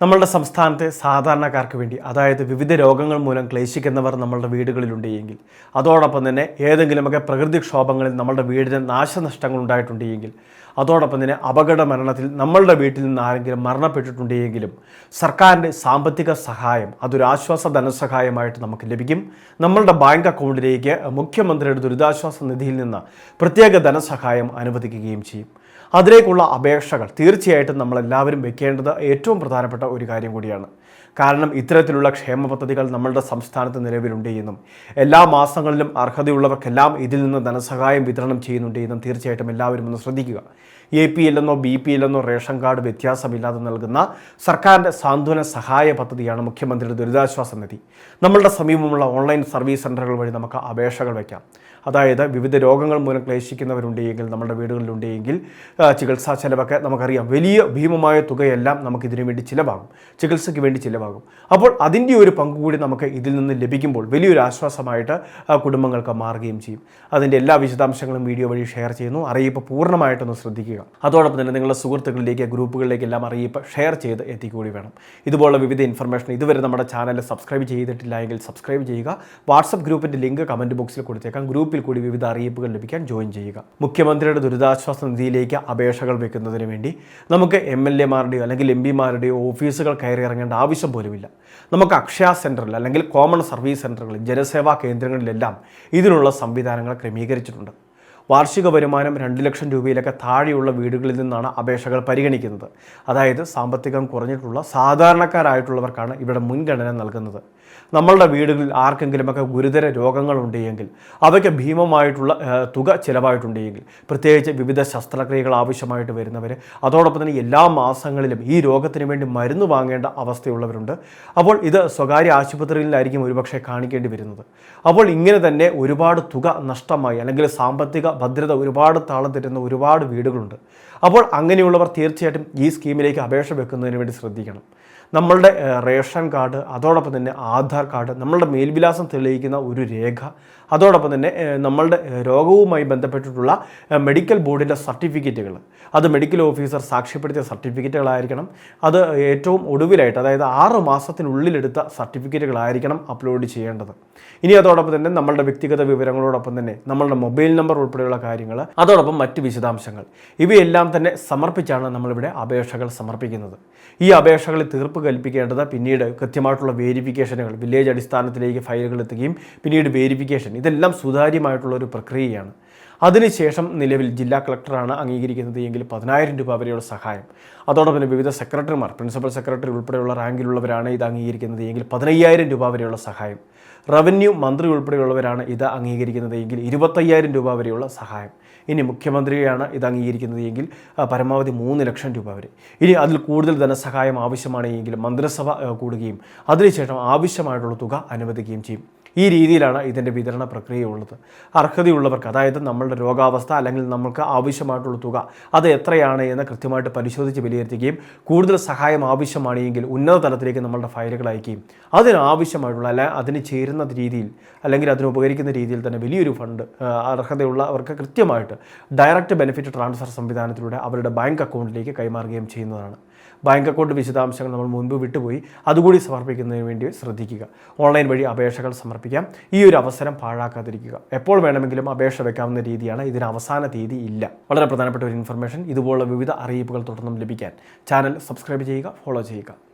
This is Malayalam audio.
നമ്മളുടെ സംസ്ഥാനത്തെ സാധാരണക്കാർക്ക് വേണ്ടി അതായത് വിവിധ രോഗങ്ങൾ മൂലം ക്ലേശിക്കുന്നവർ നമ്മളുടെ വീടുകളിലുണ്ട് എങ്കിൽ അതോടൊപ്പം തന്നെ ഏതെങ്കിലുമൊക്കെ പ്രകൃതിക്ഷോഭങ്ങളിൽ നമ്മളുടെ വീടിന് നാശനഷ്ടങ്ങൾ ഉണ്ടായിട്ടുണ്ട് എങ്കിൽ അതോടൊപ്പം തന്നെ അപകട മരണത്തിൽ നമ്മളുടെ വീട്ടിൽ നിന്ന് ആരെങ്കിലും മരണപ്പെട്ടിട്ടുണ്ടെങ്കിലും സർക്കാരിന്റെ സാമ്പത്തിക സഹായം അതൊരു ആശ്വാസ ധനസഹായമായിട്ട് നമുക്ക് ലഭിക്കും. നമ്മളുടെ ബാങ്ക് അക്കൗണ്ടിലേക്ക് മുഖ്യമന്ത്രിയുടെ ദുരിതാശ്വാസ നിധിയിൽ നിന്ന് പ്രത്യേക ധനസഹായം അനുവദിക്കുകയും ചെയ്യും. അതിലേക്കുള്ള അപേക്ഷകൾ തീർച്ചയായിട്ടും നമ്മളെല്ലാവരും വെക്കേണ്ടത് ഏറ്റവും പ്രധാനപ്പെട്ട ഒരു കാര്യം കൂടിയാണ്. കാരണം ഇത്തരത്തിലുള്ള ക്ഷേമ പദ്ധതികൾ നമ്മളുടെ സംസ്ഥാനത്ത് നിലവിലുണ്ട് എന്നും എല്ലാ മാസങ്ങളിലും അർഹതയുള്ളവർക്കെല്ലാം ഇതിൽ നിന്ന് ധനസഹായം വിതരണം ചെയ്യുന്നുണ്ട് എന്നും തീർച്ചയായിട്ടും എല്ലാവരും ഒന്ന് ശ്രദ്ധിക്കുക. എ പി എല്ലെന്നോ ബി പി എല്ലെന്നോ റേഷൻ കാർഡ് വ്യത്യാസമില്ലാതെ നൽകുന്ന സർക്കാരിന്റെ സാന്ത്വന സഹായ പദ്ധതിയാണ് മുഖ്യമന്ത്രിയുടെ ദുരിതാശ്വാസ നിധി. നമ്മളുടെ സമീപമുള്ള ഓൺലൈൻ സർവീസ് സെന്ററുകൾ വഴി നമുക്ക് അപേക്ഷകൾ വയ്ക്കാം. അതായത് വിവിധ രോഗങ്ങൾ മൂലം ക്ലേശിക്കുന്നവരുണ്ടെങ്കിൽ നമ്മുടെ വീടുകളിലുണ്ടെങ്കിൽ ചികിത്സാ ചെലവൊക്കെ നമുക്കറിയാം. വലിയ ഭീമമായ തുകയെല്ലാം നമുക്ക് ഇതിനു വേണ്ടി ചിലവാകും. ചികിത്സയ്ക്ക് വേണ്ടി ചിലവാകും. അപ്പോൾ അതിന്റെ ഒരു പങ്ക് കൂടി നമുക്ക് ഇതിൽ നിന്ന് ലഭിക്കുമ്പോൾ വലിയൊരു ആശ്വാസമായിട്ട് കുടുംബങ്ങൾക്ക് മാറുകയും ചെയ്യും. അതിന്റെ എല്ലാ വിശദാംശങ്ങളും വീഡിയോ വഴി ഷെയർ ചെയ്യുന്നു. അറിയിപ്പ് പൂർണമായിട്ടൊന്ന് ശ്രദ്ധിക്കുക. അതോടൊപ്പം തന്നെ നിങ്ങളുടെ സുഹൃത്തുക്കളിലേക്ക് ഗ്രൂപ്പുകളിലേക്ക് എല്ലാം അറിയിപ്പ് ഷെയർ ചെയ്ത് എത്തിക്കൂടി വേണം. ഇതുപോലുള്ള വിവിധ ഇൻഫർമേഷൻ ഇതുവരെ നമ്മുടെ ചാനൽ സബ്സ്ക്രൈബ് ചെയ്തിട്ടില്ല എങ്കിൽ സബ്സ്ക്രൈബ് ചെയ്യുക. വാട്സപ്പ് ഗ്രൂപ്പിന്റെ ലിങ്ക് കമന്റ് ബോക്സിൽ കൊടുത്തേക്കാം. ഗ്രൂപ്പിൽ കൂടി വിവിധ അറിയിപ്പുകൾ ലഭിക്കാൻ ജോയിൻ ചെയ്യുക. മുഖ്യമന്ത്രിയുടെ ദുരിതാശ്വാസ നിധിയിലേക്ക് അപേക്ഷകൾ വെക്കുന്നതിന് വേണ്ടി നമുക്ക് എം എൽ എമാരുടെയോ അല്ലെങ്കിൽ എം പിമാരുടെയോ ഓഫീസുകൾ കയറി ഇറങ്ങേണ്ട ആവശ്യം പോലുമില്ല. നമുക്ക് അക്ഷയ സെന്ററിൽ അല്ലെങ്കിൽ കോമൺ സർവീസ് സെന്ററുകളിൽ ജനസേവാ കേന്ദ്രങ്ങളിലെല്ലാം ഇതിനുള്ള സംവിധാനങ്ങൾ ക്രമീകരിച്ചിട്ടുണ്ട്. വാർഷിക വരുമാനം രണ്ട് ലക്ഷം രൂപയിലൊക്കെ താഴെയുള്ള വീടുകളിൽ നിന്നാണ് അപേക്ഷകൾ പരിഗണിക്കുന്നത്. അതായത് സാമ്പത്തികം കുറഞ്ഞിട്ടുള്ള സാധാരണക്കാരായിട്ടുള്ളവർക്കാണ് ഇവിടെ മുൻഗണന നൽകുന്നത്. നമ്മളുടെ വീടുകളിൽ ആർക്കെങ്കിലുമൊക്കെ ഗുരുതര രോഗങ്ങളുണ്ടെങ്കിൽ അവയ്ക്ക് ഭീമമായിട്ടുള്ള തുക ചിലവായിട്ടുണ്ടെങ്കിൽ പ്രത്യേകിച്ച് വിവിധ ശസ്ത്രക്രിയകൾ ആവശ്യമായിട്ട് വരുന്നവർ അതോടൊപ്പം തന്നെ എല്ലാ മാസങ്ങളിലും ഈ രോഗത്തിന് വേണ്ടി മരുന്ന് വാങ്ങേണ്ട അവസ്ഥയുള്ളവരുണ്ട്. അപ്പോൾ ഇത് സ്വകാര്യ ആശുപത്രികളിലായിരിക്കും ഒരുപക്ഷെ കാണിക്കേണ്ടി വരുന്നത്. അപ്പോൾ ഇങ്ങനെ തന്നെ ഒരുപാട് തുക നഷ്ടമായി അല്ലെങ്കിൽ സാമ്പത്തിക ഭദ്രത ഒരുപാട് താളം തെറ്റുന്ന ഒരുപാട് വീടുകളുണ്ട്. അപ്പോൾ അങ്ങനെയുള്ളവർ തീർച്ചയായിട്ടും ഈ സ്കീമിലേക്ക് അപേക്ഷ വെക്കുന്നതിന് വേണ്ടി ശ്രദ്ധിക്കണം. നമ്മളുടെ റേഷൻ കാർഡ് അതോടൊപ്പം തന്നെ ആധാർ കാർഡ് നമ്മളുടെ മേൽവിലാസം തെളിയിക്കുന്ന ഒരു രേഖ അതോടൊപ്പം തന്നെ നമ്മളുടെ രോഗവുമായി ബന്ധപ്പെട്ടിട്ടുള്ള മെഡിക്കൽ ബോർഡിന്റെ സർട്ടിഫിക്കറ്റുകൾ. അത് മെഡിക്കൽ ഓഫീസർ സാക്ഷ്യപ്പെടുത്തിയ സർട്ടിഫിക്കറ്റുകളായിരിക്കണം. അത് ഏറ്റവും ഒടുവിലായിട്ട് അതായത് ആറ് മാസത്തിനുള്ളിലെടുത്ത സർട്ടിഫിക്കറ്റുകളായിരിക്കണം അപ്ലോഡ് ചെയ്യേണ്ടത്. ഇനി അതോടൊപ്പം തന്നെ നമ്മളുടെ വ്യക്തിഗത വിവരങ്ങളോടൊപ്പം തന്നെ നമ്മളുടെ മൊബൈൽ നമ്പർ ഉൾപ്പെടെയുള്ള കാര്യങ്ങൾ അതോടൊപ്പം മറ്റ് വിശദാംശങ്ങൾ. ഇവയെല്ലാം തന്നെ സമർപ്പിച്ചാണ് നമ്മളിവിടെ അപേക്ഷകൾ സമർപ്പിക്കുന്നത്. ഈ അപേക്ഷകളിൽ തീർപ്പ് കൽപ്പിക്കേണ്ടത് പിന്നീട് കൃത്യമായിട്ടുള്ള വേരിഫിക്കേഷനുകൾ വില്ലേജ് അടിസ്ഥാനത്തിലേക്ക് ഫയലുകൾ എത്തുകയും പിന്നീട് വേരിഫിക്കേഷൻ ഇതെല്ലാം സുതാര്യമായിട്ടുള്ള ഒരു പ്രക്രിയയാണ്. അതിനുശേഷം നിലവിൽ ജില്ലാ കളക്ടറാണ് അംഗീകരിക്കുന്നത് എങ്കിൽ പതിനായിരം രൂപ വരെയുള്ള സഹായം. അതോടൊപ്പം തന്നെ വിവിധ സെക്രട്ടറിമാർ പ്രിൻസിപ്പൽ സെക്രട്ടറി ഉൾപ്പെടെയുള്ള റാങ്കിലുള്ളവരാണ് ഇത് അംഗീകരിക്കുന്നത് എങ്കിൽ പതിനയ്യായിരം രൂപ വരെയുള്ള സഹായം. റവന്യൂ മന്ത്രി ഉൾപ്പെടെയുള്ളവരാണ് ഇത് അംഗീകരിക്കുന്നത് എങ്കിൽ ഇരുപത്തയ്യായിരം രൂപ വരെയുള്ള സഹായം. ഇനി മുഖ്യമന്ത്രിയാണ് ഇത് അംഗീകരിക്കുന്നത് എങ്കിൽ പരമാവധി മൂന്ന് ലക്ഷം രൂപ വരെ. ഇനി അതിൽ കൂടുതൽ ധനസഹായം ആവശ്യമാണെങ്കിൽ മന്ത്രിസഭ കൂടുകയും അതിനുശേഷം ആവശ്യമായിട്ടുള്ള തുക അനുവദിക്കുകയും ചെയ്യും. ഈ രീതിയിലാണ് ഇതിന്റെ വിതരണ പ്രക്രിയ ഉള്ളത് അർഹതയുള്ളവർക്ക് അതായത് നമ്മളുടെ രോഗാവസ്ഥ അല്ലെങ്കിൽ നമുക്ക് ആവശ്യമായിട്ടുള്ള തുക അത് എത്രയാണ് എന്ന് കൃത്യമായിട്ട് പരിശോധിച്ച് വിലയിരുത്തുകയും കൂടുതൽ സഹായം ആവശ്യമാണെങ്കിൽ ഉന്നത തലത്തിലേക്ക് നമ്മളുടെ ഫയലുകൾ അയക്കുകയും അതിനാവശ്യമായിട്ടുള്ള അല്ല അതിന് ചേരുന്ന രീതിയിൽ അല്ലെങ്കിൽ അതിന് ഉപകരിക്കുന്ന രീതിയിൽ തന്നെ വലിയൊരു ഫണ്ട് അർഹതയുള്ളവർക്ക് കൃത്യമായിട്ട് ഡയറക്റ്റ് ബെനിഫിറ്റ് ട്രാൻസ്ഫർ സംവിധാനത്തിലൂടെ അവരുടെ ബാങ്ക് അക്കൗണ്ടിലേക്ക് കൈമാറുകയും ചെയ്യുന്നതാണ്. ബാങ്ക് അക്കൗണ്ട് വിശദാംശങ്ങൾ നമ്മൾ മുൻപ് വിട്ടുപോയി. അതുകൂടി സമർപ്പിക്കുന്നതിന് വേണ്ടി ശ്രദ്ധിക്കുക. ഓൺലൈൻ വഴി അപേക്ഷകൾ സമർപ്പിക്കാം. ഈ ഒരു അവസരം പാഴാക്കാതിരിക്കുക. എപ്പോൾ വേണമെങ്കിലും അപേക്ഷ വെക്കാവുന്ന രീതിയാണ് ഇതിന് അവസാന തീയതി ഇല്ല. വളരെ പ്രധാനപ്പെട്ട ഒരു ഇൻഫർമേഷൻ ഇതുപോലുള്ള വിവിധ അറിയിപ്പുകൾ തുടർന്നും ലഭിക്കാൻ ചാനൽ സബ്സ്ക്രൈബ് ചെയ്യുക ഫോളോ ചെയ്യുക.